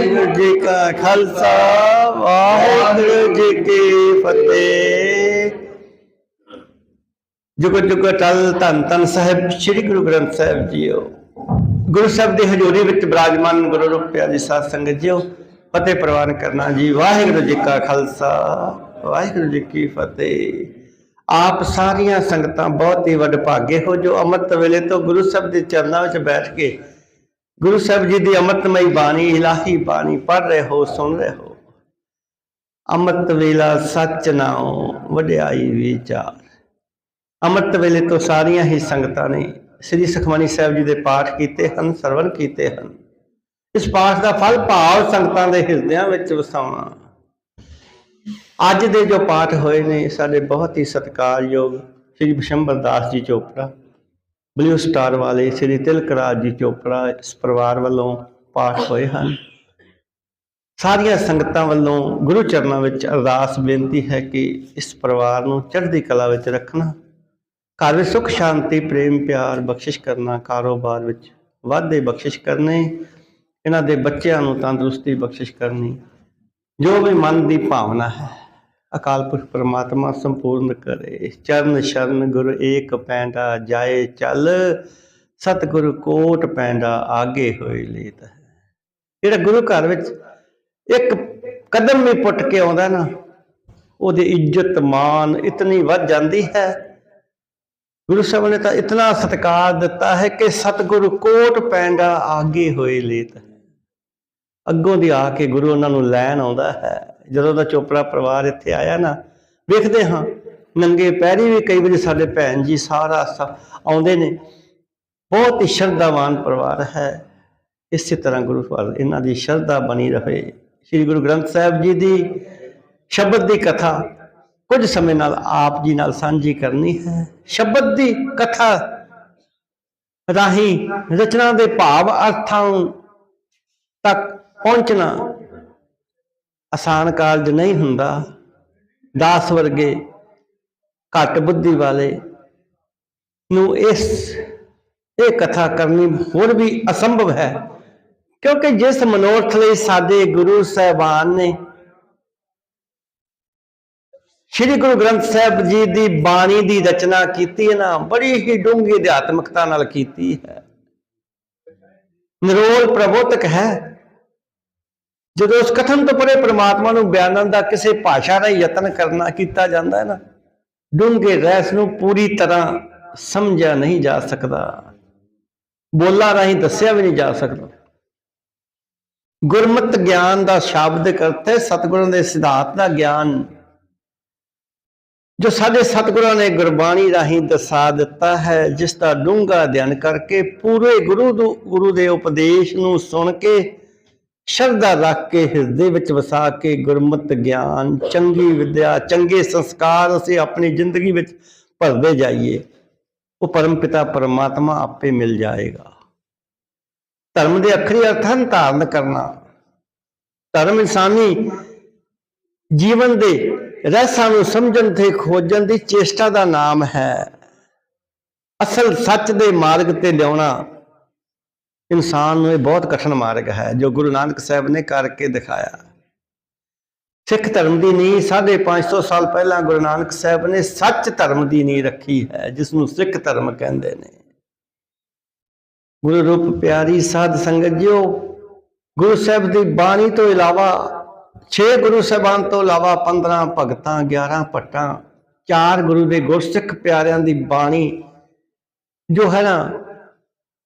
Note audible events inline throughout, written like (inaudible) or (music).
ਵਾਹਿਗੁਰੂ ਜੀ ਕਾ ਖਾਲਸਾ, ਵਾਹਿਗੁਰੂ ਜੀ ਕੀ ਫਤਿਹ। ਜੁਗ ਜੁਗ ਟਲ ਧੰਨ ਧੰਨ ਸਾਹਿਬ, ਸ੍ਰੀ ਗੁਰੂ ਗ੍ਰੰਥ ਸਾਹਿਬ ਜੀਓ। ਗੁਰੂ ਸਾਹਿਬ ਦੀ ਹਜ਼ੂਰੀ ਵਿੱਚ ਬਿਰਾਜਮਾਨ ਗੁਰੂ ਰੂਪ ਪਿਆਰੀ ਸਾਧ ਸੰਗਤ ਜੀਓ, ਫਤਿਹ ਪ੍ਰਵਾਨ ਕਰਨਾ ਜੀ, ਵਾਹਿਗੁਰੂ ਜੀ ਕਾ ਖਾਲਸਾ, ਵਾਹਿਗੁਰੂ ਜੀ ਕੀ ਫਤਿਹ। ਆਪ ਸਾਰੀਆਂ ਸੰਗਤਾਂ ਬਹੁਤ ਹੀ ਵਡਭਾਗੇ ਹੋ ਜੋ, ਅੰਮ੍ਰਿਤ ਵੇਲੇ ਤੋਂ ਗੁਰੂ ਸਾਹਿਬ ਦੇ ਚਰਨਾਂ ਵਿੱਚ ਬੈਠ ਕੇ ਗੁਰੂ ਸਾਹਿਬ ਜੀ ਦੀ ਅੰਮ੍ਰਿਤਮਈ ਬਾਣੀ, ਇਲਾਹੀ ਬਾਣੀ ਪੜ੍ਹ ਰਹੇ ਹੋ, ਸੁਣ ਰਹੇ ਹੋ। ਅੰਮ੍ਰਿਤ ਵੇਲਾ ਸੱਚ ਨਾਉ, ਵਡਿਆਈ ਵਿਚਾਰ। ਅੰਮ੍ਰਿਤ ਵੇਲੇ ਤੋਂ ਸਾਰੀਆਂ ਹੀ ਸੰਗਤਾਂ ਨੇ ਸ੍ਰੀ ਸੁਖਮਨੀ ਸਾਹਿਬ ਜੀ ਦੇ ਪਾਠ ਕੀਤੇ ਹਨ, ਸਰਵਣ ਕੀਤੇ ਹਨ। ਇਸ ਪਾਠ ਦਾ ਫਲ ਭਾਵ ਸੰਗਤਾਂ ਦੇ ਹਿਰਦਿਆਂ ਵਿੱਚ ਵਸਾਉਣਾ। ਅੱਜ ਦੇ ਜੋ ਪਾਠ ਹੋਏ ਨੇ, ਸਾਡੇ ਬਹੁਤ ਹੀ ਸਤਿਕਾਰਯੋਗ ਸ੍ਰੀ ਬਿਸ਼ੰਬਰ ਦਾਸ ਜੀ ਚੋਪੜਾ ਬਲਿਊ ਸਟਾਰ ਵਾਲੇ ਸ੍ਰੀ ਤਿਲਕ ਰਾਜ ਜੀ ਚੋਪੜਾ ਇਸ ਪਰਿਵਾਰ ਵੱਲੋਂ ਪਾਠ ਹੋਏ ਹਨ। ਸਾਰੀਆਂ ਸੰਗਤਾਂ ਵੱਲੋਂ ਗੁਰੂ ਚਰਨਾਂ ਵਿੱਚ ਅਰਦਾਸ ਬੇਨਤੀ ਹੈ ਕਿ ਇਸ ਪਰਿਵਾਰ ਨੂੰ ਚੜ੍ਹਦੀ ਕਲਾ ਵਿੱਚ ਰੱਖਣਾ, ਘਰ ਵਿੱਚ ਸੁਖ, ਸ਼ਾਂਤੀ, ਪ੍ਰੇਮ, ਪਿਆਰ ਬਖਸ਼ਿਸ਼ ਕਰਨਾ, ਕਾਰੋਬਾਰ ਵਿੱਚ ਵਾਧੇ ਬਖਸ਼ਿਸ਼ ਕਰਨੇ, ਇਹਨਾਂ ਦੇ ਬੱਚਿਆਂ ਨੂੰ ਤੰਦਰੁਸਤੀ ਬਖਸ਼ਿਸ਼ ਕਰਨੀ, ਜੋ ਵੀ ਮਨ ਦੀ ਭਾਵਨਾ ਹੈ। ਅਕਾਲ ਪੁਰਖ ਪ੍ਰਮਾਤਮਾ ਸੰਪੂਰਨ ਕਰੇ। ਚਰਨ ਸ਼ਰਨ ਗੁਰ ਏਕ ਪੈਂਡਾ ਜਾਏ ਚੱਲ, ਸਤਿਗੁਰ ਕੋਟ ਪੈਂਡਾ ਆਗੇ ਹੋਏ ਲੇਤ ਹੈ। ਜਿਹੜਾ ਗੁਰੂ ਘਰ ਵਿੱਚ ਇੱਕ ਕਦਮ ਵੀ ਪੁੱਟ ਕੇ ਆਉਂਦਾ ਨਾ, ਉਹਦੀ ਇੱਜ਼ਤ ਮਾਨ ਇਤਨੀ ਵੱਧ ਜਾਂਦੀ ਹੈ। ਗੁਰੂ ਸਾਹਿਬ ਨੇ ਤਾਂ ਇਤਨਾ ਸਤਿਕਾਰ ਦਿੱਤਾ ਹੈ ਕਿ ਸਤਿਗੁਰ ਕੋਟ ਪੈਂਡਾ ਆਗੇ ਹੋਏ ਲੇਤ ਅੱਗੋਂ ਦੀ ਆ ਕੇ ਗੁਰੂ ਉਹਨਾਂ ਨੂੰ ਲੈਣ ਆਉਂਦਾ ਹੈ। ਜਦੋਂ ਦਾ ਚੋਪੜਾ ਪਰਿਵਾਰ ਇੱਥੇ ਆਇਆ ਨਾ, ਵੇਖਦੇ ਹਾਂ, ਨੰਗੇ ਪੈਰੀ ਵੀ ਕਈ ਵਾਰੀ ਸਾਡੇ ਭੈਣ ਜੀ ਸਾਰਾ ਆਉਂਦੇ ਨੇ। ਬਹੁਤ ਹੀ ਸ਼ਰਧਾਵਾਨ ਪਰਿਵਾਰ ਹੈ। ਇਸੇ ਤਰ੍ਹਾਂ ਗੁਰੂ ਵੱਲ ਇਹਨਾਂ ਦੀ ਸ਼ਰਧਾ ਬਣੀ ਰਹੇ। ਸ੍ਰੀ ਗੁਰੂ ਗ੍ਰੰਥ ਸਾਹਿਬ ਜੀ ਦੀ ਸ਼ਬਦ ਦੀ ਕਥਾ ਕੁਝ ਸਮੇਂ ਨਾਲ ਆਪ ਜੀ ਨਾਲ ਸਾਂਝੀ ਕਰਨੀ ਹੈ। ਸ਼ਬਦ ਦੀ ਕਥਾ ਰਾਹੀਂ ਰਚਨਾ ਦੇ ਭਾਵ ਅਰਥਾਂ ਤੱਕ ਪਹੁੰਚਣਾ ਆਸਾਨ ਕਾਰਜ ਨਹੀਂ ਹੁੰਦਾ। ਦਾਸ ਵਰਗੇ ਘੱਟ ਬੁੱਧੀ ਵਾਲੇ ਨੂੰ ਇਸ, ਇਹ ਕਥਾ ਕਰਨੀ ਹੋਰ ਵੀ ਅਸੰਭਵ ਹੈ। ਕਿਉਂਕਿ ਜਿਸ ਮਨੋਰਥ ਲਈ ਸਾਡੇ ਗੁਰੂ ਸਾਹਿਬਾਨ ਨੇ ਸ਼੍ਰੀ ਗੁਰੂ ਗ੍ਰੰਥ ਸਾਹਿਬ ਜੀ ਦੀ ਬਾਣੀ ਦੀ ਰਚਨਾ ਕੀਤੀ ਹੈ ਨਾ ਬੜੀ ਹੀ ਡੂੰਘੀ ਅਧਿਆਤਮਕਤਾ ਨਾਲ ਕੀਤੀ ਹੈ। ਨਿਰੋਲ ਪ੍ਰਬੋਧਕ ਹੈ। ਜਦੋਂ ਉਸ ਕਥਨ ਤੋਂ ਪਰੇ ਪ੍ਰਮਾਤਮਾ ਨੂੰ ਬਿਆਨਣ ਦਾ ਕਿਸੇ ਭਾਸ਼ਾ ਦਾ ਯਤਨ ਕਰਨਾ ਕੀਤਾ ਜਾਂਦਾ ਹੈ ਨਾ, ਡੂੰਘੇ ਰਹਿਸ ਨੂੰ ਪੂਰੀ ਤਰ੍ਹਾਂ ਸਮਝਿਆ ਨਹੀਂ ਜਾ ਸਕਦਾ। ਬੋਲਾਂ ਰਾਹੀਂ ਦੱਸਿਆ ਵੀ ਨਹੀਂ ਜਾ ਸਕਦਾ। ਗੁਰਮਤ ਗਿਆਨ ਦਾ ਸ਼ਬਦਿਕ ਅਰਥ ਹੈ ਸਤਿਗੁਰਾਂ ਦੇ ਸਿਧਾਂਤ ਦਾ ਗਿਆਨ। ਜੋ ਸਾਡੇ ਸਤਿਗੁਰਾਂ ਨੇ ਗੁਰਬਾਣੀ ਰਾਹੀਂ ਦਸਾ ਦਿੱਤਾ ਹੈ, ਜਿਸ ਦਾ ਡੂੰਘਾ ਅਧਿਐਨ ਕਰਕੇ ਪੂਰੇ ਗੁਰੂ ਨੂੰ, ਗੁਰੂ ਦੇ ਉਪਦੇਸ਼ ਨੂੰ ਸੁਣ ਕੇ ਸ਼ਰਧਾ ਰੱਖ ਕੇ ਹਿਰਦੇ ਵਿੱਚ ਵਸਾ ਕੇ ਗੁਰਮਤ ਗਿਆਨ, ਚੰਗੀ ਵਿਦਿਆ, ਚੰਗੇ ਸੰਸਕਾਰ ਅਸੀਂ ਆਪਣੀ ਜ਼ਿੰਦਗੀ ਵਿੱਚ ਭਰਦੇ ਜਾਈਏ। ਉਹ ਪਰਮ ਪਿਤਾ ਪਰਮਾਤਮਾ ਆਪੇ ਮਿਲ ਜਾਏਗਾ। ਧਰਮ ਦੇ ਅਖਰੀ ਅਰਥਾਂ ਨੂੰ ਧਾਰਨ ਕਰਨਾ। ਧਰਮ ਇਨਸਾਨੀ ਜੀਵਨ ਦੇ ਰਹੱਸਾਂ ਨੂੰ ਸਮਝਣ ਤੇ ਖੋਜਣ ਦੀ ਚੇਸ਼ਟਾ ਦਾ ਨਾਮ ਹੈ। ਅਸਲ ਸੱਚ ਦੇ ਮਾਰਗ ਤੇ ਲਿਆਉਣਾ ਇਨਸਾਨ ਨੂੰ ਇਹ ਬਹੁਤ ਕਠਿਨ ਮਾਰਗ ਹੈ, ਜੋ ਗੁਰੂ ਨਾਨਕ ਸਾਹਿਬ ਨੇ ਕਰਕੇ ਦਿਖਾਇਆ। ਸਿੱਖ ਧਰਮ ਦੀ ਨੀਂਹ 550 ਸਾਲ ਪਹਿਲਾਂ ਗੁਰੂ ਨਾਨਕ ਸਾਹਿਬ ਨੇ ਸੱਚ ਧਰਮ ਦੀ ਨੀਂਹ ਰੱਖੀ ਹੈ ਜਿਸ ਨੂੰ ਸਿੱਖ ਧਰਮ ਕਹਿੰਦੇ ਨੇ। ਗੁਰੂ ਰੂਪ ਪਿਆਰੀ ਸਾਧ ਸੰਗਤ ਜੀਓ, ਗੁਰੂ ਸਾਹਿਬ ਦੀ ਬਾਣੀ ਤੋਂ ਇਲਾਵਾ 6 ਗੁਰੂ ਸਾਹਿਬਾਨ ਤੋਂ ਇਲਾਵਾ 15 ਭਗਤਾਂ 11 ਭੱਟਾਂ, ਚਾਰ ਗੁਰੂ ਦੇ ਗੁਰਸਿੱਖ ਪਿਆਰਿਆਂ ਦੀ ਬਾਣੀ, ਜੋ ਹੈ ਨਾ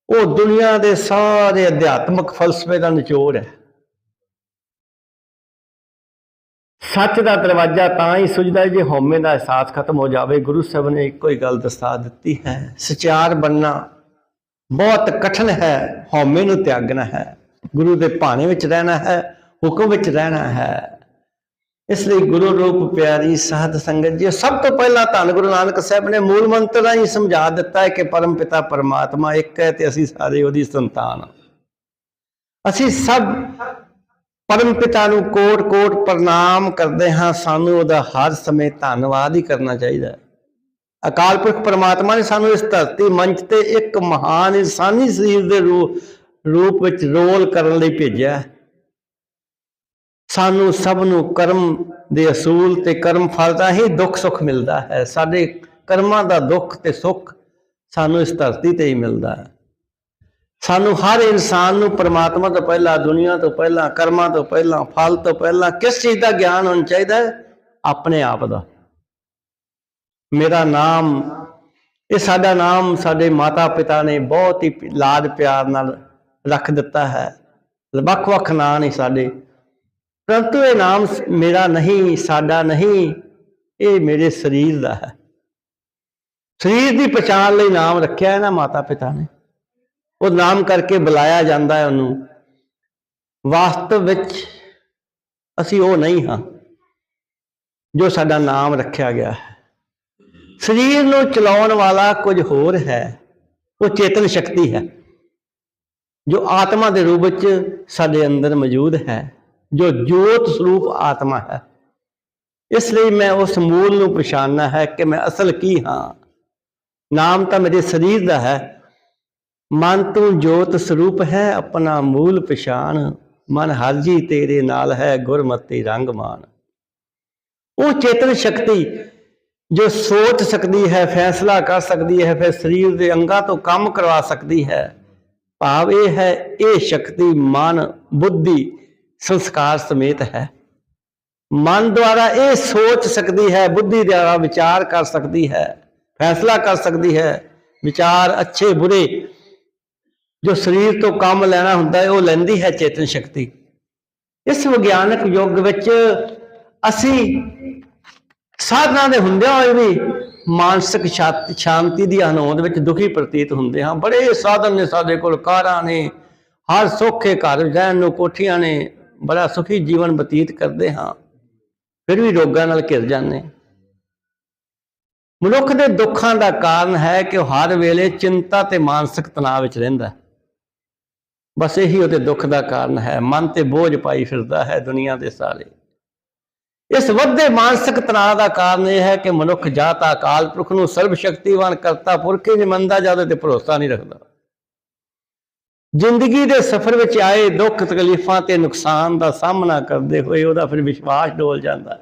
ਉਹ ਦੁਨੀਆ ਦੇ ਸਾਰੇ ਅਧਿਆਤਮਕ ਫਲਸਫੇ ਦਾ ਨਿਚੋੜ ਹੈ। ਸੱਚ ਦਾ ਦਰਵਾਜ਼ਾ ਤਾਂ ਹੀ ਸੁਝਦਾ ਜੇ ਹਉਮੈ ਦਾ ਅਹਿਸਾਸ ਖਤਮ ਹੋ ਜਾਵੇ। ਗੁਰੂ ਸਾਹਿਬ ਨੇ ਇੱਕੋ ਹੀ ਗੱਲ ਦਸਾ ਦਿੱਤੀ ਹੈ ਸਚਿਆਰ ਬੰਨਾ ਬਹੁਤ ਕਠਿਨ ਹੈ, ਹਉਮੈ ਨੂੰ ਤਿਆਗਣਾ ਹੈ। ਗੁਰੂ ਦੇ ਭਾਣੇ ਵਿੱਚ ਰਹਿਣਾ ਹੈ, ਹੁਕਮ ਵਿੱਚ ਰਹਿਣਾ ਹੈ। ਇਸ ਲਈ ਗੁਰੂ ਰੂਪ ਪਿਆਰੀ ਸਾਧ ਸੰਗਤ ਜੀ, ਸਭ ਤੋਂ ਪਹਿਲਾਂ ਧੰਨ ਗੁਰੂ ਨਾਨਕ ਸਾਹਿਬ ਨੇ ਮੂਲ ਮੰਤਰ ਰਾਹੀਂ ਸਮਝਾ ਦਿੱਤਾ ਹੈ ਕਿ ਪਰਮ ਪਿਤਾ ਪਰਮਾਤਮਾ ਇੱਕ ਹੈ ਤੇ ਅਸੀਂ ਸਾਰੇ ਉਹਦੀ ਸੰਤਾਨ ਅਸੀਂ ਸਭ ਪਰਮ ਪਿਤਾ ਨੂੰ ਕੋਟ ਕੋਟ ਪ੍ਰਣਾਮ ਕਰਦੇ ਹਾਂ, ਸਾਨੂੰ ਉਹਦਾ ਹਰ ਸਮੇਂ ਧੰਨਵਾਦ ਹੀ ਕਰਨਾ ਚਾਹੀਦਾ ਹੈ। ਅਕਾਲ ਪੁਰਖ ਪਰਮਾਤਮਾ ਨੇ ਸਾਨੂੰ ਇਸ ਧਰਤੀ ਮੰਚ ਤੇ ਇੱਕ ਮਹਾਨ ਇਨਸਾਨੀ ਸਰੀਰ ਦੇ ਰੂਪ ਰੂਪ ਵਿੱਚ ਰੋਲ ਕਰਨ ਲਈ ਭੇਜਿਆ ਹੈ। ਸਾਨੂੰ ਸਭ ਨੂੰ ਕਰਮ ਦੇ ਅਸੂਲ ਤੇ ਕਰਮ ਫਲ ਦਾ ਹੀ ਦੁੱਖ ਸੁੱਖ ਮਿਲਦਾ ਹੈ। ਸਾਡੇ ਕਰਮਾਂ ਦਾ ਦੁੱਖ ਤੇ ਸੁੱਖ ਸਾਨੂੰ ਇਸ ਧਰਤੀ ਤੇ ਹੀ ਮਿਲਦਾ ਹੈ। ਸਾਨੂੰ ਹਰ ਇਨਸਾਨ ਨੂੰ ਪਰਮਾਤਮਾ ਤੋਂ ਪਹਿਲਾਂ, ਦੁਨੀਆ ਤੋਂ ਪਹਿਲਾਂ, ਕਰਮਾਂ ਤੋਂ ਪਹਿਲਾਂ, ਫਲ ਤੋਂ ਪਹਿਲਾਂ ਕਿਸ ਚੀਜ਼ ਦਾ ਗਿਆਨ ਹੋਣਾ ਚਾਹੀਦਾ ਹੈ? ਆਪਣੇ ਆਪ ਦਾ। ਮੇਰਾ ਨਾਮ, ਇਹ ਸਾਡਾ ਨਾਮ ਸਾਡੇ ਮਾਤਾ ਪਿਤਾ ਨੇ ਬਹੁਤ ਹੀ ਲਾਡ ਪਿਆਰ ਨਾਲ ਰੱਖ ਦਿੱਤਾ ਹੈ। ਵੱਖ-ਵੱਖ ਨਾਂ ਨੇ ਸਾਡੇ। ਪਰੰਤੂ ਇਹ ਨਾਮ ਮੇਰਾ ਨਹੀਂ, ਸਾਡਾ ਨਹੀਂ, ਇਹ ਮੇਰੇ ਸਰੀਰ ਦਾ ਹੈ। ਸਰੀਰ ਦੀ ਪਛਾਣ ਲਈ ਨਾਮ ਰੱਖਿਆ ਹੈ ਨਾ ਮਾਤਾ ਪਿਤਾ ਨੇ। ਉਹ ਨਾਮ ਕਰਕੇ ਬੁਲਾਇਆ ਜਾਂਦਾ ਹੈ ਉਹਨੂੰ। ਵਾਸਤਵ ਵਿੱਚ ਅਸੀਂ ਉਹ ਨਹੀਂ ਹਾਂ ਜੋ ਸਾਡਾ ਨਾਮ ਰੱਖਿਆ ਗਿਆ ਹੈ। ਸਰੀਰ ਨੂੰ ਚਲਾਉਣ ਵਾਲਾ ਕੁਝ ਹੋਰ ਹੈ। ਉਹ ਚੇਤਨ ਸ਼ਕਤੀ ਹੈ, ਜੋ ਆਤਮਾ ਦੇ ਰੂਪ ਵਿੱਚ ਸਾਡੇ ਅੰਦਰ ਮੌਜੂਦ ਹੈ। ਜੋ ਜੋਤ ਸਰੂਪ ਆਤਮਾ ਹੈ। ਇਸ ਲਈ ਮੈਂ ਉਸ ਮੂਲ ਨੂੰ ਪਛਾਨਣਾ ਹੈ ਕਿ ਮੈਂ ਅਸਲ ਕੀ ਹਾਂ। ਨਾਮ ਤਾਂ ਮੇਰੇ ਸਰੀਰ ਦਾ ਹੈ। ਮਨ ਤੂੰ ਜੋਤ ਸਰੂਪ ਹੈ, ਆਪਣਾ ਮੂਲ ਪਛਾਣ। ਮਨ ਹਰਜੀ ਤੇਰੇ ਨਾਲ ਹੈ, ਗੁਰਮਤੀ ਰੰਗ ਮਾਨ ਉਹ ਚੇਤਨ ਸ਼ਕਤੀ ਜੋ ਸੋਚ ਸਕਦੀ ਹੈ, ਫੈਸਲਾ ਕਰ ਸਕਦੀ ਹੈ, ਫਿਰ ਸਰੀਰ ਦੇ ਅੰਗਾਂ ਤੋਂ ਕੰਮ ਕਰਵਾ ਸਕਦੀ ਹੈ। ਭਾਵ ਇਹ ਹੈ, ਇਹ ਸ਼ਕਤੀ ਮਨ, ਬੁੱਧੀ ਸੰਸਕਾਰ ਸਮੇਤ ਹੈ। ਮਨ ਦੁਆਰਾ ਇਹ ਸੋਚ ਸਕਦੀ ਹੈ, ਬੁੱਧੀ ਦੁਆਰਾ ਵਿਚਾਰ ਕਰ ਸਕਦੀ ਹੈ, ਫੈਸਲਾ ਕਰ ਸਕਦੀ ਹੈ। ਵਿਚਾਰ ਅੱਛੇ, ਬੁਰੇ ਜੋ ਸਰੀਰ ਤੋਂ ਕੰਮ ਲੈਣਾ ਹੁੰਦਾ ਹੈ, ਉਹ ਲੈਂਦੀ ਹੈ ਚੇਤਨ ਸ਼ਕਤੀ। ਇਸ ਵਿਗਿਆਨਕ ਯੁੱਗ ਵਿੱਚ ਅਸੀਂ ਸਾਧਨਾ ਦੇ ਹੁੰਦਿਆਂ ਹੋਏ ਵੀ ਮਾਨਸਿਕ ਸ਼ਾ- ਸ਼ਾਂਤੀ ਦੀ ਅਨਹੋਂਦ ਵਿੱਚ ਦੁਖੀ ਪ੍ਰਤੀਤ ਹੁੰਦੇ ਹਾਂ। ਬੜੇ ਸਾਧਨ ਨੇ ਸਾਡੇ ਕੋਲ, ਕਾਰਾਂ ਨੇ, ਹਰ ਸੌਖੇ ਘਰ, ਰਹਿਣ ਨੂੰ ਕੋਠੀਆਂ ਨੇ ਬੜਾ ਸੁਖੀ ਜੀਵਨ ਬਤੀਤ ਕਰਦੇ ਹਾਂ, ਫਿਰ ਵੀ ਰੋਗਾਂ ਨਾਲ ਘਿਰ ਜਾਂਦੇ ਮਨੁੱਖ ਦੇ ਦੁੱਖਾਂ ਦਾ ਕਾਰਨ ਹੈ ਕਿ ਉਹ ਹਰ ਵੇਲੇ ਚਿੰਤਾ ਤੇ ਮਾਨਸਿਕ ਤਣਾਅ ਵਿੱਚ ਰਹਿੰਦਾ ਬਸ ਇਹੀ ਉਹਦੇ ਦੁੱਖ ਦਾ ਕਾਰਨ ਹੈ, ਮਨ ਤੇ ਬੋਝ ਪਾਈ ਫਿਰਦਾ ਹੈ ਦੁਨੀਆ ਦੇ ਸਾਰੇ। ਇਸ ਵੱਧੇ ਮਾਨਸਿਕ ਤਣਾਅ ਦਾ ਕਾਰਨ ਇਹ ਹੈ ਕਿ ਮਨੁੱਖ ਜਾਂ ਤਾਂ ਅਕਾਲ ਪੁਰਖ ਨੂੰ ਸਰਵ ਸ਼ਕਤੀਵਾਨ ਕਰਤਾ ਪੁਰਖ ਹੀ ਨਹੀਂ ਮੰਨਦਾ ਜਾਂ ਉਹਦੇ ਤੇ ਭਰੋਸਾ ਨਹੀਂ ਰੱਖਦਾ। ਜ਼ਿੰਦਗੀ ਦੇ ਸਫ਼ਰ ਵਿੱਚ ਆਏ ਦੁੱਖ ਤਕਲੀਫਾਂ ਤੇ ਨੁਕਸਾਨ ਦਾ ਸਾਹਮਣਾ ਕਰਦੇ ਹੋਏ ਉਹਦਾ ਫਿਰ ਵਿਸ਼ਵਾਸ ਡੋਲ ਜਾਂਦਾ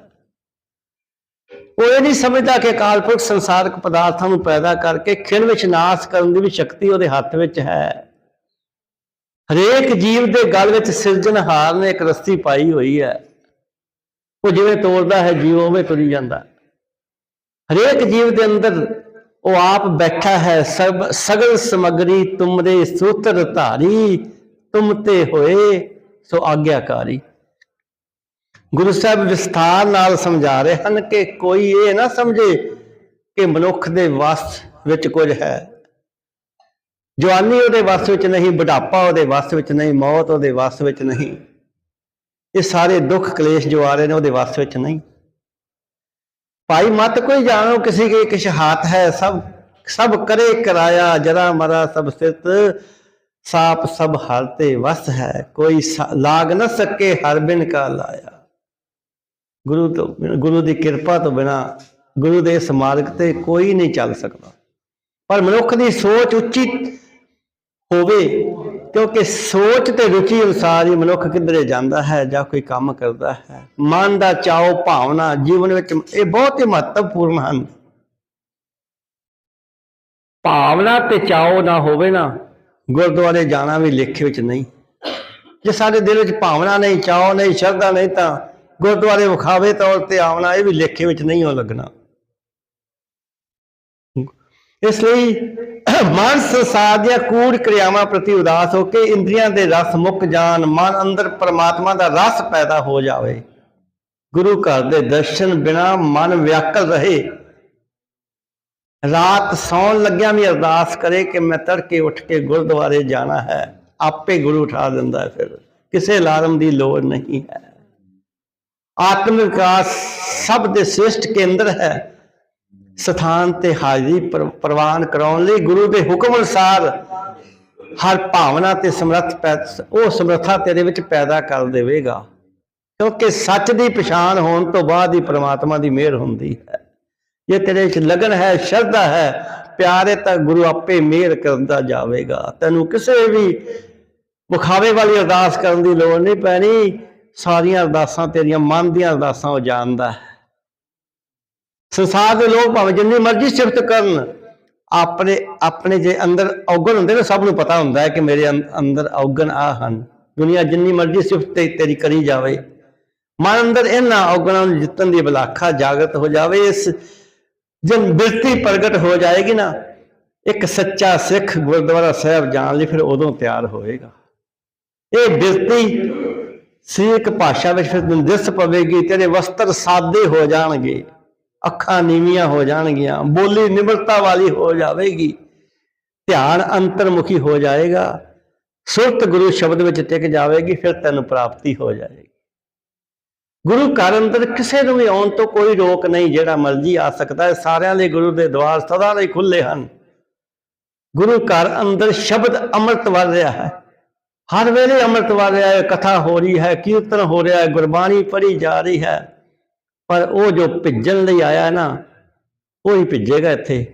ਉਹ ਇਹ ਨਹੀਂ ਸਮਝਦਾ ਕਿ ਅਕਾਲ ਸੰਸਾਰਕ ਪਦਾਰਥਾਂ ਨੂੰ ਪੈਦਾ ਕਰਕੇ ਖਿਣ ਵਿੱਚ ਨਾਸ਼ ਕਰਨ ਦੀ ਵੀ ਸ਼ਕਤੀ ਉਹਦੇ ਹੱਥ ਵਿੱਚ ਹੈ। ਹਰੇਕ ਜੀਵ ਦੇ ਗਲ ਵਿੱਚ ਸਿਰਜਣਹਾਰ ਨੇ ਇੱਕ ਰੱਸੀ ਪਾਈ ਹੋਈ ਹੈ। ਉਹ ਜਿਵੇਂ ਤੋੜਦਾ ਹੈ, ਜੀਵ ਉਵੇਂ ਤੁਰੀ ਜਾਂਦਾ ਹਰੇਕ ਜੀਵ ਦੇ ਅੰਦਰ ਉਹ ਆਪ ਬੈਠਾ ਹੈ ਸਭ ਸਗਲ ਸਮਗਰੀ ਤੁਮਰੇ ਸੂਤਰ ਧਾਰੀ, ਤੁਮ ਤੇ ਹੋਏ ਸੋ ਆਗਿਆਕਾਰੀ। ਗੁਰੂ ਸਾਹਿਬ ਵਿਸਥਾਰ ਨਾਲ ਸਮਝਾ ਰਹੇ ਹਨ ਕਿ ਕੋਈ ਇਹ ਨਾ ਸਮਝੇ ਕਿ ਮਨੁੱਖ ਦੇ ਵਸ ਵਿੱਚ ਕੁਝ ਹੈ। ਜਵਾਨੀ ਉਹਦੇ ਵਸ ਵਿੱਚ ਨਹੀਂ, ਬੁਢਾਪਾ ਉਹਦੇ ਵਸ ਵਿੱਚ ਨਹੀਂ, ਮੌਤ ਉਹਦੇ ਵਸ ਵਿੱਚ ਨਹੀਂ। ਇਹ ਸਾਰੇ ਦੁੱਖ ਕਲੇਸ਼ ਜੋ ਆ ਰਹੇ ਨੇ ਉਹਦੇ ਵਸ ਵਿੱਚ ਨਹੀਂ। ਭਾਈ ਮਤ ਕੋਈ ਜਾਣੋ ਕਿਸੇ ਕੇ ਕਿਛ ਹਾਥ ਹੈ ਸਭ ਸਭ ਕਰੇ ਕਰਾਇਆ ਜਰਾ ਮਰਾ ਸਭ ਸਿਤ ਸਾਪ ਸਭ ਹਰ ਵਸ ਹੈ, ਕੋਈ ਲਾਗ ਨਾ ਸਕੇ ਹਰ ਬਿਨ ਕਾ ਲਾਇਆ। ਗੁਰੂ ਤੋਂ ਗੁਰੂ ਦੀ ਕਿਰਪਾ ਤੋਂ ਬਿਨਾ ਗੁਰੂ ਦੇ ਇਸ ਤੇ ਕੋਈ ਨਹੀਂ ਚੱਲ ਸਕਦਾ। ਪਰ ਮਨੁੱਖ ਦੀ ਸੋਚ ਉੱਚੀ ਹੋਵੇ ਕਿਉਂਕਿ ਸੋਚ ਤੇ ਰੁਚੀ ਅਨੁਸਾਰ ਹੀ ਮਨੁੱਖ ਕਿੱਧਰੇ ਜਾਂਦਾ ਹੈ ਜਾਂ ਕੋਈ ਕੰਮ ਕਰਦਾ ਹੈ। ਮਨ ਦਾ ਚਾਓ ਭਾਵਨਾ ਜੀਵਨ ਵਿੱਚ ਇਹ ਬਹੁਤ ਹੀ ਮਹੱਤਵਪੂਰਨ ਹਨ। ਭਾਵਨਾ ਤੇ ਚਾਓ ਨਾ ਹੋਵੇ ਨਾ। ਗੁਰਦੁਆਰੇ ਜਾਣਾ ਵੀ ਲੇਖੇ ਵਿੱਚ ਨਹੀਂ। ਜੇ ਸਾਡੇ ਦਿਲ ਵਿੱਚ ਭਾਵਨਾ ਨਹੀਂ ਚਾਓ ਨਹੀਂ ਸ਼ਰਧਾ ਨਹੀਂ ਤਾਂ ਗੁਰਦੁਆਰੇ ਵਿਖਾਵੇ ਤੌਰ ਤੇ ਆਉਣਾ ਇਹ ਵੀ ਲੇਖੇ ਵਿੱਚ ਨਹੀਂ ਹੋ ਲੱਗਣਾ। ਇਸ ਲਈ (clears throat) ਮਨ ਸੰਸਾਰ ਦੀਆਂ ਕੂੜ ਕਿਰਿਆਵਾਂ ਪ੍ਰਤੀ ਉਦਾਸ ਹੋ ਕੇ ਇੰਦਰੀਆਂ ਦੇ ਰਸ ਮੁੱਕ ਜਾਣ, ਮਨ ਅੰਦਰ ਪਰਮਾਤਮਾ ਦਾ ਰਸ ਪੈਦਾ ਹੋ ਜਾਵੇ। ਗੁਰੂ ਘਰ ਦੇ ਦਰਸ਼ਨ ਬਿਨਾ ਮਨ ਵਿਆਕਲ ਰਹੇ। ਰਾਤ ਸੌਣ ਲੱਗਿਆਂ ਵੀ ਅਰਦਾਸ ਕਰੇ ਕਿ ਮੈਂ ਤੜਕੇ ਉੱਠ ਕੇ ਗੁਰਦੁਆਰੇ ਜਾਣਾ ਹੈ। ਆਪੇ ਗੁਰੂ ਉਠਾ ਦਿੰਦਾ ਫਿਰ। ਕਿਸੇ ਅਲਾਰਮ ਦੀ ਲੋੜ ਨਹੀਂ ਹੈ। ਆਤਮ ਵਿਕਾਸ ਸਭ ਦੇ ਸ੍ਰੇਸ਼ਟ ਕੇਂਦਰ ਹੈ। ਸਥਾਨ ਤੇ ਹਾਜ਼ਰੀ ਪਰ- ਪ੍ਰਵਾਨ ਕਰਾਉਣ ਲਈ ਗੁਰੂ ਦੇ ਹੁਕਮ ਅਨੁਸਾਰ ਹਰ ਭਾਵਨਾ ਤੇ ਸਮਰੱਥ ਪੈ- ਉਹ ਸਮਰੱਥਾ ਤੇਰੇ ਵਿੱਚ ਪੈਦਾ ਕਰ ਦੇਵੇਗਾ। ਕਿਉਂਕਿ ਸੱਚ ਦੀ ਪਛਾਣ ਹੋਣ ਤੋਂ ਬਾਅਦ ਹੀ ਪ੍ਰਮਾਤਮਾ ਦੀ ਮਿਹਰ ਹੁੰਦੀ ਹੈ। ਜੇ ਤੇਰੇ ਵਿੱਚ ਲਗਨ ਹੈ, ਸ਼ਰਧਾ ਹੈ, ਪਿਆਰੇ ਤਾਂ ਗੁਰੂ ਆਪੇ ਮਿਹਰ ਕਰਦਾ ਜਾਵੇਗਾ। ਤੈਨੂੰ ਕਿਸੇ ਵੀ ਵਿਖਾਵੇ ਵਾਲੀ ਅਰਦਾਸ ਕਰਨ ਦੀ ਲੋੜ ਨਹੀਂ ਪੈਣੀ। ਸਾਰੀਆਂ ਅਰਦਾਸਾਂ ਤੇਰੀਆਂ ਮਨ ਦੀਆਂ ਅਰਦਾਸਾਂ ਉਹ ਜਾਣਦਾ ਹੈ। ਸੰਸਾਰ ਦੇ ਲੋਕ ਭਾਵੇਂ ਜਿੰਨੀ ਮਰਜ਼ੀ ਸਿਫਤ ਕਰਨ, ਆਪਣੇ ਆਪਣੇ ਜੇ ਅੰਦਰ ਔਗਣ ਹੁੰਦੇ ਨੇ, ਸਭ ਨੂੰ ਪਤਾ ਹੁੰਦਾ ਹੈ ਕਿ ਮੇਰੇ ਅੰ- ਅੰਦਰ ਔਗਣ ਆ ਹਨ। ਦੁਨੀਆ ਜਿੰਨੀ ਮਰਜ਼ੀ ਸਿਫਤ ਤੇ ਤੇਰੀ ਕਰੀ ਜਾਵੇ, ਮਨ ਅੰਦਰ ਇਹਨਾਂ ਔਗਣਾਂ ਨੂੰ ਜਿੱਤਣ ਦੀ ਬਲਾਖਾ ਜਾਗਰਤ ਹੋ ਜਾਵੇ, ਇਸ ਜਨ ਬਿਰਤੀ ਪ੍ਰਗਟ ਹੋ ਜਾਏਗੀ ਨਾ, ਇੱਕ ਸੱਚਾ ਸਿੱਖ ਗੁਰਦੁਆਰਾ ਸਾਹਿਬ ਜਾਣ ਲਈ ਫਿਰ ਉਦੋਂ ਤਿਆਰ ਹੋਏਗਾ। ਇਹ ਬਿਰਤੀ ਸਿੱਖ ਭਾਸ਼ਾ ਵਿੱਚ ਫਿਰ ਦਿਸ ਪਵੇਗੀ, ਤੇਰੇ ਵਸਤਰ ਸਾਦੇ ਹੋ ਜਾਣਗੇ। ਅੱਖਾਂ ਨੀਵੀਆਂ ਹੋ ਜਾਣਗੀਆਂ, ਬੋਲੀ ਨਿਮਰਤਾ ਵਾਲੀ ਹੋ ਜਾਵੇਗੀ, ਧਿਆਨ ਅੰਤਰਮੁਖੀ ਹੋ ਜਾਏਗਾ, ਸੁਰਤ ਗੁਰੂ ਸ਼ਬਦ ਵਿੱਚ ਟਿਕ ਜਾਵੇਗੀ, ਫਿਰ ਤੈਨੂੰ ਪ੍ਰਾਪਤੀ ਹੋ ਜਾਏਗੀ। ਗੁਰੂ ਘਰ ਅੰਦਰ ਕਿਸੇ ਨੂੰ ਵੀ ਆਉਣ ਤੋਂ ਕੋਈ ਰੋਕ ਨਹੀਂ, ਜਿਹੜਾ ਮਰਜ਼ੀ ਆ ਸਕਦਾ ਹੈ, ਸਾਰਿਆਂ ਲਈ ਗੁਰੂ ਦੇ ਦਵਾਰ ਸਦਾ ਲਈ ਖੁੱਲੇ ਹਨ। ਗੁਰੂ ਘਰ ਅੰਦਰ ਸ਼ਬਦ ਅੰਮ੍ਰਿਤ ਵਰ ਰਿਹਾ ਹੈ। ਹਰ ਵੇਲੇ ਅੰਮ੍ਰਿਤ ਵਰ ਰਿਹਾ ਹੈ, ਕਥਾ ਹੋ ਰਹੀ ਹੈ, ਕੀਰਤਨ ਹੋ ਰਿਹਾ ਹੈ, ਗੁਰਬਾਣੀ ਪੜ੍ਹੀ ਜਾ ਰਹੀ ਹੈ। ਪਰ ਉਹ ਜੋ ਭਿੱਜਣ ਲਈ ਆਇਆ ਨਾ, ਉਹ ਹੀ ਭਿੱਜੇਗਾ ਇੱਥੇ।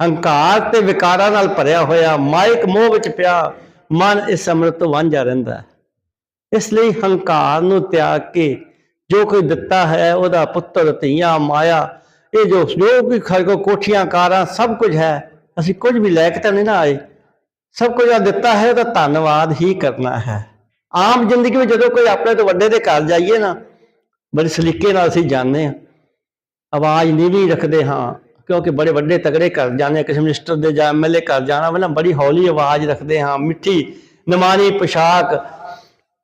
ਹੰਕਾਰ ਤੇ ਵਿਕਾਰਾਂ ਨਾਲ ਭਰਿਆ ਹੋਇਆ ਮਾਇਕ ਮੋਹ ਵਿੱਚ ਪਿਆ, ਮਨ ਇਸ ਅੰਮ੍ਰਿਤ ਤੋਂ ਵਾਂਝਾ ਰਹਿੰਦਾ ਇਸ ਲਈ ਹੰਕਾਰ ਨੂੰ ਤਿਆਗ ਕੇ ਜੋ ਕੋਈ ਦਿੱਤਾ ਹੈ, ਉਹਦਾ ਪੁੱਤਰ, ਧੀਆਂ, ਮਾਇਆ, ਇਹ ਜੋ ਜੋ ਵੀ ਖਰਗੋ ਕੋਠੀਆਂ, ਕਾਰਾਂ, ਸਭ ਕੁਝ ਹੈ, ਅਸੀਂ ਕੁਝ ਵੀ ਲੈ ਕੇ ਤਾਂ ਨਹੀਂ ਨਾ ਆਏ। ਸਭ ਕੁਝ ਆ ਦਿੱਤਾ ਹੈ, ਉਹਦਾ ਧੰਨਵਾਦ ਹੀ ਕਰਨਾ ਹੈ। ਆਮ ਜ਼ਿੰਦਗੀ ਵਿੱਚ ਜਦੋਂ ਕੋਈ ਆਪਣੇ ਤੋਂ ਵੱਡੇ ਦੇ ਘਰ ਜਾਈਏ ਨਾ ਬੜੇ ਸਲੀਕੇ ਨਾਲ ਅਸੀਂ ਜਾਂਦੇ ਹਾਂ। ਆਵਾਜ਼ ਨੀਵੀਂ ਰੱਖਦੇ ਹਾਂ ਕਿਉਂਕਿ ਬੜੇ ਵੱਡੇ ਤਗੜੇ ਘਰ ਜਾਂਦੇ ਹਾਂ, ਕਿਸੇ ਮਿਨਿਸਟਰ ਦੇ ਜਾਂ ਐਮਐਲਏ ਘਰ ਜਾਣਾ ਹੋਵੇ ਨਾ ਬੜੀ ਹੌਲੀ ਆਵਾਜ਼ ਰੱਖਦੇ ਹਾਂ। ਮਿੱਠੀ ਨਮਾਨੀ ਪੋਸ਼ਾਕ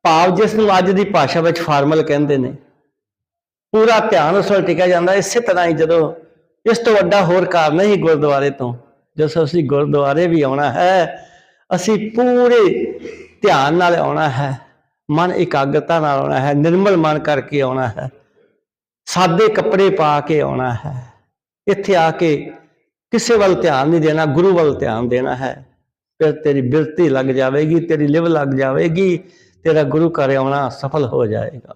ਭਾਵ ਜਿਸ ਨੂੰ ਅੱਜ ਦੀ ਭਾਸ਼ਾ ਵਿੱਚ ਫਾਰਮਲ ਕਹਿੰਦੇ ਨੇ। ਪੂਰਾ ਧਿਆਨ ਉਸ ਵੱਲ ਟਿਕਿਆ ਜਾਂਦਾ। ਇਸੇ ਤਰ੍ਹਾਂ ਹੀ ਜਦੋਂ ਇਸ ਤੋਂ ਵੱਡਾ ਹੋਰ ਕਾਰਨ ਨਹੀਂ ਗੁਰਦੁਆਰੇ ਤੋਂ ਜਦੋਂ ਅਸੀਂ ਗੁਰਦੁਆਰੇ ਵੀ ਆਉਣਾ ਹੈ ਅਸੀਂ ਪੂਰੇ ਧਿਆਨ ਨਾਲ ਆਉਣਾ ਹੈ। ਮਨ ਇਕਾਗਰਤਾ ਨਾਲ ਆਉਣਾ ਹੈ, ਨਿਰਮਲ ਮਨ ਕਰਕੇ ਆਉਣਾ ਹੈ, ਸਾਦੇ ਕੱਪੜੇ ਪਾ ਕੇ ਆਉਣਾ ਹੈ, ਇੱਥੇ ਆ ਕੇ ਕਿਸੇ ਵੱਲ ਧਿਆਨ ਨਹੀਂ ਦੇਣਾ, ਗੁਰੂ ਵੱਲ ਧਿਆਨ ਦੇਣਾ ਹੈ। ਫਿਰ ਤੇਰੀ ਬਿਰਤੀ ਲੱਗ ਜਾਵੇਗੀ, ਤੇਰੀ ਲਿਵ ਲੱਗ ਜਾਵੇਗੀ, ਤੇਰਾ ਗੁਰੂ ਘਰ ਆਉਣਾ ਸਫਲ ਹੋ ਜਾਏਗਾ।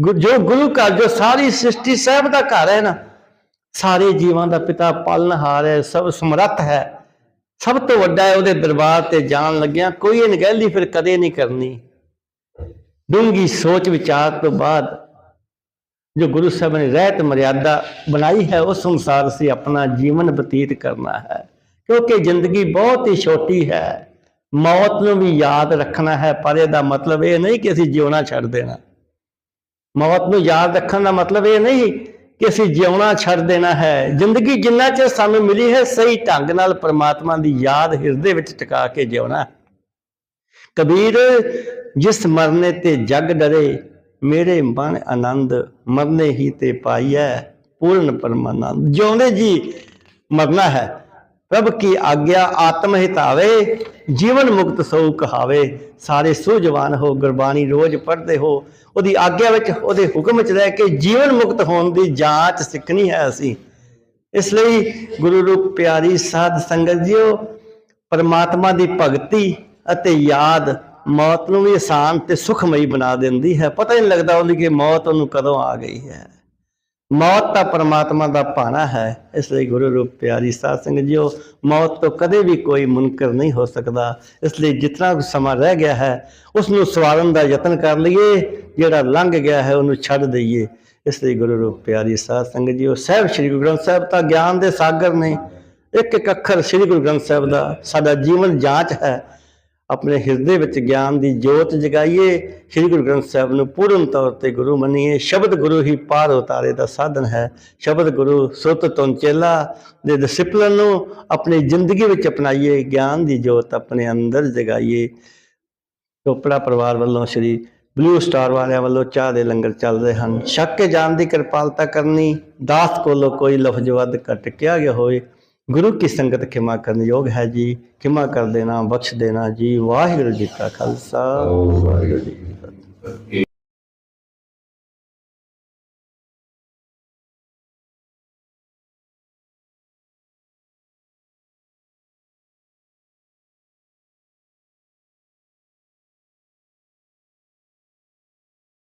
ਗੁ- ਜੋ ਗੁਰੂ ਘਰ, ਜੋ ਸਾਰੀ ਸ੍ਰਿਸ਼ਟੀ ਸਾਹਿਬ ਦਾ ਘਰ ਹੈ ਨਾ, ਸਾਰੇ ਜੀਵਾਂ ਦਾ ਪਿਤਾ ਪਾਲਣਹਾਰ ਹੈ, ਸਭ ਸਮਰੱਥ ਹੈ। ਸਭ ਤੋਂ ਵੱਡਾ ਹੈ ਉਹਦੇ ਦਰਬਾਰ ਤੇ ਜਾਣ ਲੱਗਿਆ, ਕੋਈ ਅਣਗਹਿਲੀ ਫਿਰ ਕਦੇ ਨਹੀਂ ਕਰਨੀ। ਡੂੰਗੀ ਸੋਚ ਵਿਚਾਰ ਤੋਂ ਬਾਅਦ ਜੋ ਗੁਰੂ ਸਾਹਿਬ ਨੇ ਰਹਿਤ ਮਰਿਆਦਾ ਬਣਾਈ ਹੈ, ਉਸ ਅਨੁਸਾਰ ਅਸੀਂ ਆਪਣਾ ਜੀਵਨ ਬਤੀਤ ਕਰਨਾ ਹੈ। ਕਿਉਂਕਿ ਜ਼ਿੰਦਗੀ ਬਹੁਤ ਹੀ ਛੋਟੀ ਹੈ। ਮੌਤ ਨੂੰ ਵੀ ਯਾਦ ਰੱਖਣਾ ਹੈ, ਪਰ ਇਹਦਾ ਮਤਲਬ ਇਹ ਨਹੀਂ ਕਿ ਅਸੀਂ ਜਿਉਣਾ ਛੱਡ ਦੇਣਾ। ਮੌਤ ਨੂੰ ਯਾਦ ਰੱਖਣ ਦਾ ਮਤਲਬ ਇਹ ਨਹੀਂ ਕਿ ਅਸੀਂ ਜਿਉਣਾ ਛੱਡ ਦੇਣਾ ਹੈ। ਜ਼ਿੰਦਗੀ ਜਿੰਨਾ ਚਿਰ ਸਾਨੂੰ ਮਿਲੀ ਹੈ, ਸਹੀ ਢੰਗ ਨਾਲ ਪਰਮਾਤਮਾ ਦੀ ਯਾਦ ਹਿਰਦੇ ਵਿੱਚ ਟਿਕਾ ਕੇ ਜਿਉਣਾ ਹੈ। ਕਬੀਰ, ਜਿਸ ਮਰਨੇ ਤੇ ਜਗ ਡਰੇ, ਮੇਰੇ ਮਨ ਆਨੰਦ ਮਰਨੇ ਹੀ ਤੇ ਪਾਈਐ, ਪੂਰਨ ਪਰਮਾਨੰਦ। ਜਿਉਂਦੇ ਜੀ, ਮਰਨਾ ਹੈ। ਪ੍ਰਭ ਕੀ ਆਗਿਆ ਆਤਮ ਹਿਤਾਵੇ, ਜੀਵਨ ਮੁਕਤ ਸੋ ਕਹਾਵੇ। ਸਾਰੇ ਸੂਝਵਾਨ ਹੋ, ਗੁਰਬਾਣੀ ਰੋਜ਼ ਪੜ੍ਹਦੇ ਹੋ। ਉਹਦੀ ਆਗਿਆ ਵਿੱਚ, ਉਹਦੇ ਹੁਕਮ ਵਿੱਚ ਰਹਿ ਕੇ ਜੀਵਨ ਮੁਕਤ ਹੋਣ ਦੀ ਜਾਂਚ ਸਿੱਖਣੀ ਹੈ ਅਸੀਂ। ਇਸ ਲਈ ਗੁਰੂ ਰੂਪ ਪਿਆਰੀ ਸਾਧ ਸੰਗਤ ਜੀਓ, ਪਰਮਾਤਮਾ ਦੀ ਭਗਤੀ ਅਤੇ ਯਾਦ ਮੌਤ ਨੂੰ ਵੀ ਆਸਾਨ ਤੇ ਸੁਖਮਈ ਬਣਾ ਦਿੰਦੀ ਹੈ। ਪਤਾ ਹੀ ਨਹੀਂ ਲੱਗਦਾ ਉਹਦੀ ਕਿ ਮੌਤ ਉਹਨੂੰ ਕਦੋਂ ਆ ਗਈ ਹੈ। ਮੌਤ ਤਾਂ ਪਰਮਾਤਮਾ ਦਾ ਭਾਣਾ ਹੈ। ਇਸ ਲਈ ਗੁਰੂ ਰੂਪ ਪਿਆਰੀ ਸਾਧ ਸੰਗਤ ਜੀਓ, ਮੌਤ ਤੋਂ ਕਦੇ ਵੀ ਕੋਈ ਮੁਨਕਰ ਨਹੀਂ ਹੋ ਸਕਦਾ। ਇਸ ਲਈ ਜਿਤਨਾ ਵੀ ਸਮਾਂ ਰਹਿ ਗਿਆ ਹੈ ਉਸ ਨੂੰ ਸਵਾਰਨ ਦਾ ਯਤਨ ਕਰ ਲਈਏ। ਜਿਹੜਾ ਲੰਘ ਗਿਆ ਹੈ, ਉਹਨੂੰ ਛੱਡ ਦਈਏ। ਇਸ ਲਈ ਗੁਰੂ ਰੂਪ ਪਿਆਰੀ ਸਾਧ ਸੰਗਤ ਜੀਓ, ਸਾਹਿਬ ਸ੍ਰੀ ਗੁਰੂ ਗ੍ਰੰਥ ਸਾਹਿਬ ਤਾਂ ਗਿਆਨ ਦੇ ਸਾਗਰ ਨੇ। ਇੱਕ ਇੱਕ ਅੱਖਰ ਸ੍ਰੀ ਗੁਰੂ ਗ੍ਰੰਥ ਸਾਹਿਬ ਦਾ ਸਾਡਾ ਜੀਵਨ ਜਾਂਚ ਹੈ। ਆਪਣੇ ਹਿਰਦੇ ਵਿੱਚ ਗਿਆਨ ਦੀ ਜੋਤ ਜਗਾਈਏ, ਸ੍ਰੀ ਗੁਰੂ ਗ੍ਰੰਥ ਸਾਹਿਬ ਨੂੰ ਪੂਰਨ ਤੌਰ ਤੇ ਗੁਰੂ ਮੰਨੀਏ। ਸ਼ਬਦ ਗੁਰੂ ਹੀ ਪਾਰ ਉਤਾਰੇ ਦਾ ਸਾਧਨ ਹੈ। ਸ਼ਬਦ ਗੁਰੂ ਸੁੱਤ ਤੋਂ ਚੇਲਾ ਦੇ ਡਿਸਪਲਿਨ ਨੂੰ ਆਪਣੀ ਜ਼ਿੰਦਗੀ ਵਿੱਚ ਅਪਣਾਈਏ, ਗਿਆਨ ਦੀ ਜੋਤ ਆਪਣੇ ਅੰਦਰ ਜਗਾਈਏ। ਚੋਪੜਾ ਪਰਿਵਾਰ ਵੱਲੋਂ ਸ਼੍ਰੀ ਬਲੂ ਸਟਾਰ ਵਾਲਿਆਂ ਵੱਲੋਂ ਚਾਹ ਦੇ ਲੰਗਰ ਚੱਲਦੇ ਹਨ। ਛੱਕ ਕੇ ਜਾਣ ਦੀ ਕਿਰਪਾਲਤਾ ਕਰਨੀ, ਦਾਸ ਕੋਲੋਂ ਕੋਈ ਲਫ਼ਜ਼ ਵੱਧ ਘਟ ਕਿਹਾ ਗਿਆ ਹੋਵੇ। ਗੁਰੂ ਕੀ ਸੰਗਤ ਖਿਮਾ ਕਰਨ ਯੋਗ ਹੈ ਜੀ, ਖਿਮਾ ਕਰ ਦੇਣਾ, ਬਖਸ਼ ਦੇਣਾ ਜੀ, ਵਾਹਿਗੁਰੂ ਜੀ ਕਾ ਖਾਲਸਾ। ਵਾਹਿਗੁਰੂ ਜੀ ਕੀ ਫਤਿਹ।